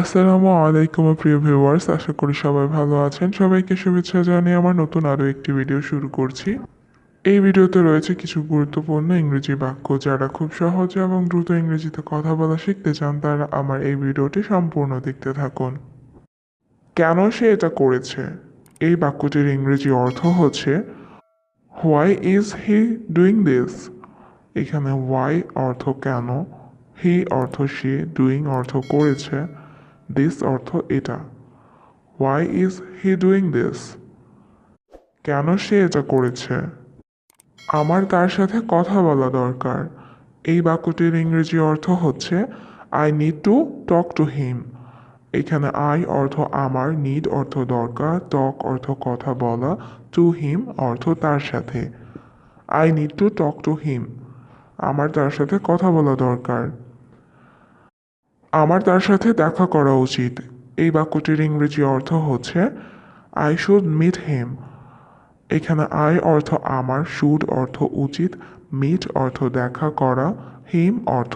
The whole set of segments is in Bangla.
আসসালামু আলাইকুম প্রিয় ভিউয়ার্স, আশা করি সবাই ভালো আছেন। সবাইকে শুভেচ্ছা জানিয়ে আমার নতুন আরও একটি ভিডিও শুরু করছি। এই ভিডিওতে রয়েছে কিছু গুরুত্বপূর্ণ ইংরেজি বাক্য যারা খুব সহজে এবং দ্রুত ইংরেজিতে কথা বলা শিখতে চান, তারা আমার এই ভিডিওটি সম্পূর্ণ দেখতে থাকুন। কেন সে এটা করেছে? এই বাক্যটির ইংরেজি অর্থ হচ্ছে why is he doing this এখানে ওয়াই অর্থ কেন হি অর্থ সে ডুইং অর্থ করেছে। দিস অর্থ এটা। Why is he doing this কেন সে এটা করেছে? আমার তার সাথে কথা বলা দরকার। এই বাক্যটির ইংরেজি অর্থ হচ্ছে I need to talk to him এখানে আই অর্থ আমার নিড অর্থ দরকার টক অর্থ কথা বলা টু হিম অর্থ তার সাথে। I need to talk to him আমার তার সাথে কথা বলা দরকার। আমার তার সাথে দেখা করা উচিত। এই বাক্যটির ইংরেজি অর্থ হচ্ছে আই শুড মিট হিম এখানে আই অর্থ আমার শুড অর্থ উচিত মিট অর্থ দেখা করা হিম অর্থ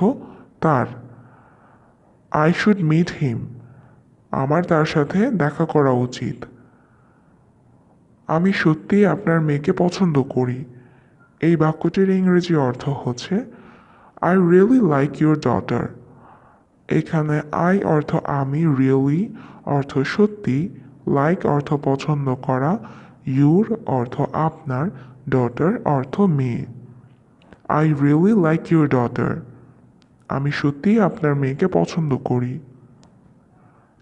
তার। আই শুড মিট হিম আমার তার সাথে দেখা করা উচিত। আমি সত্যিই আপনার মেয়েকে পছন্দ করি। এই বাক্যটির ইংরেজি অর্থ হচ্ছে I really like your daughter এখানে আই অর্থ আমি রিয়েলি অর্থ সত্যি লাইক অর্থ পছন্দ করা ইউর অর্থ আপনার ডটার অর্থ মেয়ে। I really like your daughter আমি সত্যিই আপনার মেয়েকে পছন্দ করি।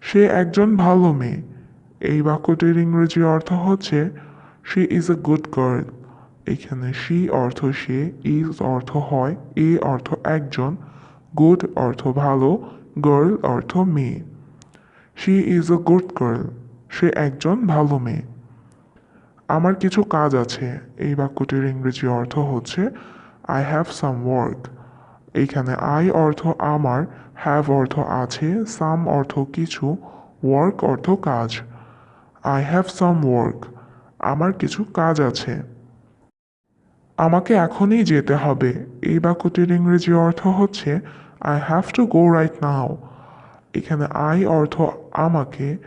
সে একজন ভালো মেয়ে। এই বাক্যটির ইংরেজি অর্থ হচ্ছে she is a good girl এখানে শি অর্থ সে ইজ অর্থ হয়, এ অর্থ একজন গুড অর্থ ভালো গার্ল অর্থ মেয়ে। She is a good girl সে একজন ভালো মেয়ে। আমার কিছু কাজ আছে, এই বাক্যটির ইংরেজি অর্থ হচ্ছে আই হ্যাভ সাম ওয়ার্ক এইখানে আই অর্থ আমার হ্যাভ অর্থ আছে সাম অর্থ কিছু ওয়ার্ক অর্থ কাজ। আই হ্যাভ সাম ওয়ার্ক আমার কিছু কাজ আছে। আমাকে এখনই যেতে হবে। এই বাক্যটির ইংরেজি অর্থ হচ্ছে I have to go right now এখানে আই অর্থ আমাকে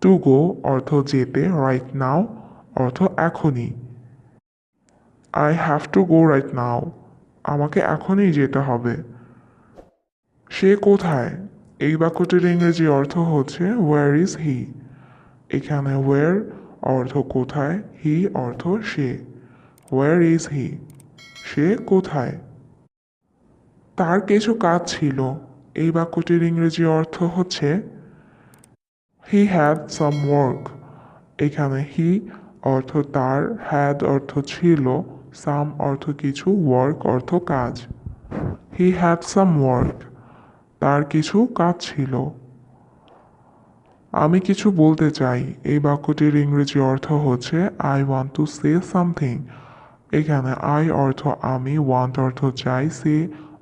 টু গো অর্থ যেতে রাইট নাও অর্থ এখনই। I have to go right now আমাকে এখনই যেতে হবে। সে কোথায়? এই বাক্যটির ইংরেজি অর্থ হচ্ছে ওয়ার ইজ হি এখানে ওয়ার অর্থ কোথায় হি অর্থ সে। ওয়ার ইজ হি সে কোথায়? তার কিছু কাজ ছিল। এই বাক্যটির ইংরেজি অর্থ হচ্ছে হি হ্যাড সাম ওয়ার্ক এখানে হি অর্থ তার হ্যাড অর্থ ছিল সাম অর্থ কিছু ওয়ার্ক অর্থ কাজ। হি হ্যাড সাম ওয়ার্ক তার কিছু কাজ ছিল। আমি কিছু বলতে চাই। এই বাক্যটির ইংরেজি অর্থ হচ্ছে I want to say something এখানে আই অর্থ আমি ওয়ান্ট অর্থ চাই সে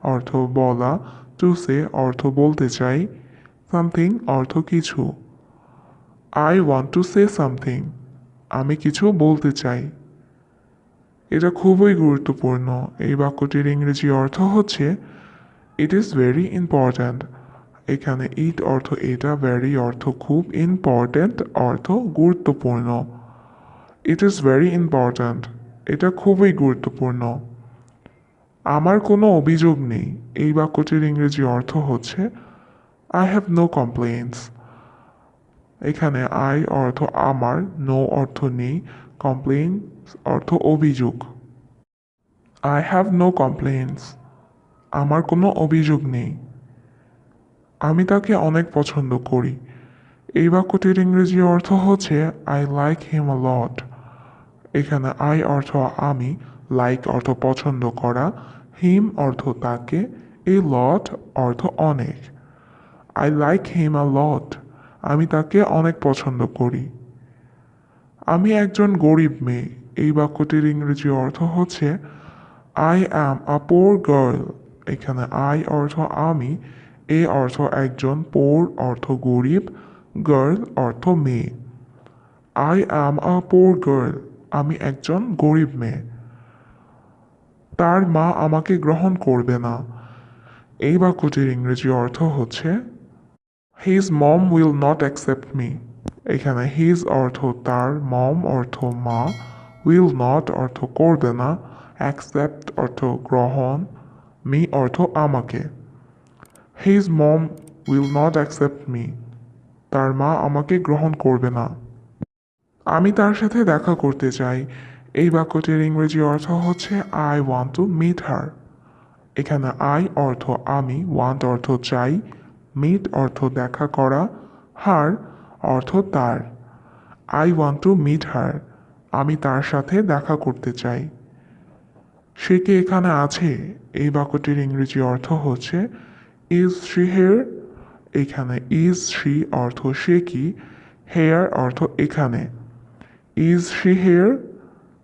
অর্থ বলা টু সে অর্থ বলতে চাই সামথিং অর্থ কিছু। I want to say something আমি কিছু বলতে চাই। এটা খুবই গুরুত্বপূর্ণ। এই বাক্যটির ইংরেজি অর্থ হচ্ছে ইট ইজ ভেরি ইম্পর্ট্যান্ট এখানে ইট অর্থ এটা ভেরি অর্থ খুব ইম্পর্ট্যান্ট অর্থ গুরুত্বপূর্ণ। ইট ইজ ভেরি ইম্পর্ট্যান্ট এটা খুবই গুরুত্বপূর্ণ। আমার কোনো অভিযোগ নেই। এই বাক্যটির ইংরেজি অর্থ হচ্ছে আই হ্যাভ নো কমপ্লেন্স এখানে আই অর্থ আমার নো অর্থ নেই কমপ্লেন অর্থ অভিযোগ আই হ্যাভ নো কমপ্লেন্স আমার কোনো অভিযোগ নেই আমি তাকে অনেক পছন্দ করি। এই বাক্যটির ইংরেজি অর্থ হচ্ছে আই লাইক হিম লট এখানে আই অর্থ আমি লাইক অর্থ পছন্দ করা হিম অর্থ তাকে এ লট অর্থ অনেক। I like him a lot আমি তাকে অনেক পছন্দ করি। আমি একজন গরিব মেয়ে, এই বাক্যটির ইংরেজি অর্থ হচ্ছে I am a poor girl এখানে আই অর্থ আমি এ অর্থ একজন পোর অর্থ গরিব গার্ল অর্থ মেয়ে। I am a poor girl আমি একজন গরিব মেয়ে। তার মা আমাকে গ্রহণ করবে না। এই বাক্যটির ইংরেজি অর্থ হচ্ছে his mom will not accept me এখানে হিজ অর্থ তার মম অর্থ মা উইল নট অর্থ করবে না অ্যাকসেপ্ট অর্থ গ্রহণ মি অর্থ আমাকে। His mom will not accept me তার মা আমাকে গ্রহণ করবে না। আমি তার সাথে দেখা করতে চাই। এই বাক্যটির ইংরেজি অর্থ হচ্ছে I want to meet her এখানে আই অর্থ আমি ওয়ান্ট অর্থ চাই মিট অর্থ দেখা করা হার অর্থ তার I want to meet her আমি তার সাথে দেখা করতে চাই সে কি এখানে আছে? এই বাক্যটির ইংরেজি অর্থ হচ্ছে ইজ শি হেয়ার এখানে ইজ শি অর্থ সে কি? হেয়ার অর্থ এখানে ইজ শি হেয়ার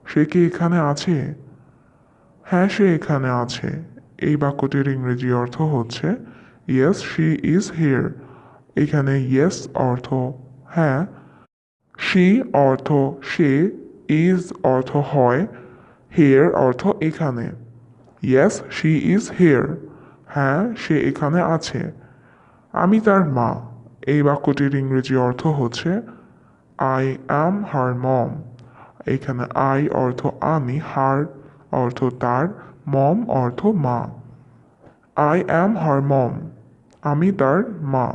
সে কি এখানে আছে? হ্যাঁ সে এখানে আছে। এই বাক্যটির ইংরেজি অর্থ হচ্ছে ইয়েস শি ইজ হিয়ার এখানে ইয়েস অর্থ হ্যাঁ। শি অর্থ, সে ইজ অর্থ, হয়। হেয়ার অর্থ, এখানে। ইয়েস শি ইজ হেয়ার হ্যাঁ সে এখানে আছে। আমি তার মা। এই বাক্যটির ইংরেজি অর্থ হচ্ছে আই অ্যাম হার মম এখানে আই অর্থ আমি, হার অর্থ তার, মম অর্থ মা। আই অ্যাম হার মম, আমি তার মা।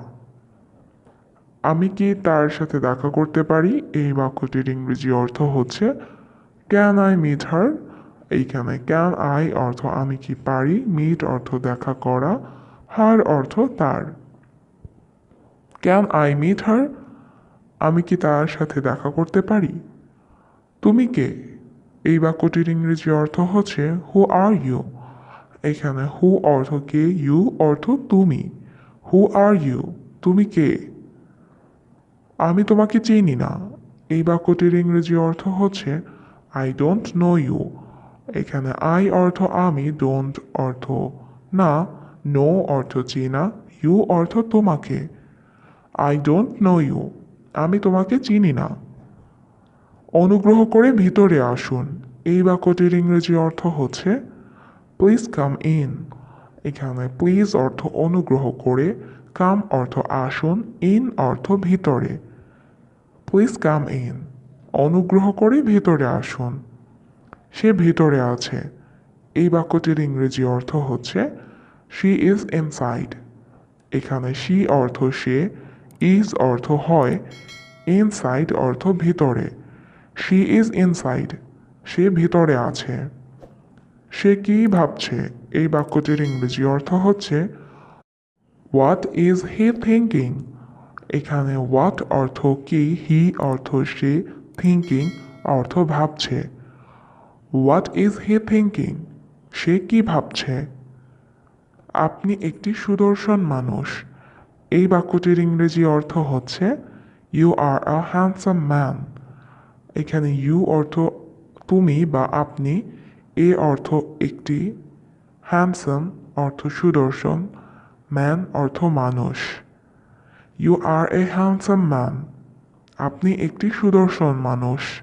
আমি কি তার সাথে দেখা করতে পারি? এই বাক্যটির ইংরেজি অর্থ হচ্ছে ক্যান আই মিট হার এইখানে ক্যান আই অর্থ আমি কি পারি? মিট অর্থ দেখা করা হার অর্থ তার। ক্যান আই মিট হার আমি কি তার সাথে দেখা করতে পারি? তুমি কে? এই বাক্যটির ইংরেজি অর্থ হচ্ছে হু আর ইউ এখানে হু অর্থ কে ইউ অর্থ তুমি। হু আর ইউ তুমি কে? আমি তোমাকে চিনি না। এই বাক্যটির ইংরেজি অর্থ হচ্ছে আই ডোন্ট নো ইউ এখানে আই অর্থ আমি ডোন্ট অর্থ না। নো অর্থ চিনা। ইউ অর্থ তোমাকে। আই ডোন্ট নো ইউ আমি তোমাকে চিনি না। অনুগ্রহ করে ভিতরে আসুন। এই বাক্যটির ইংরেজি অর্থ হচ্ছে প্লিজ কাম ইন এখানে প্লিজ অর্থ অনুগ্রহ করে কাম অর্থ আসুন ইন অর্থ ভিতরে। প্লিজ কাম ইন অনুগ্রহ করে ভিতরে আসুন। সে ভিতরে আছে। এই বাক্যটির ইংরেজি অর্থ হচ্ছে শি ইজ ইনসাইড এখানে শি অর্থ সে ইজ অর্থ হয় ইনসাইড অর্থ ভিতরে। শি ইজ ইনসাইড সে ভিতরে আছে। সে কি ভাবছে? এই বাক্যটির ইংরেজি অর্থ হচ্ছে হোয়াট ইজ হি থিঙ্কিং এখানে হোয়াট অর্থ কি হি অর্থ সে থিঙ্কিং অর্থ ভাবছে। হোয়াট ইজ হি থিঙ্কিং সে কি ভাবছে? আপনি একটি সুদর্শন মানুষ। এই বাক্যটির ইংরেজি অর্থ হচ্ছে you are a handsome man এখানে ইউ অর্থ তুমি বা আপনি, এ অর্থ একটি হ্যান্ডসাম অর্থ সুদর্শন ম্যান অর্থ মানুষ। You are a handsome man আপনি একটি সুদর্শন মানুষ।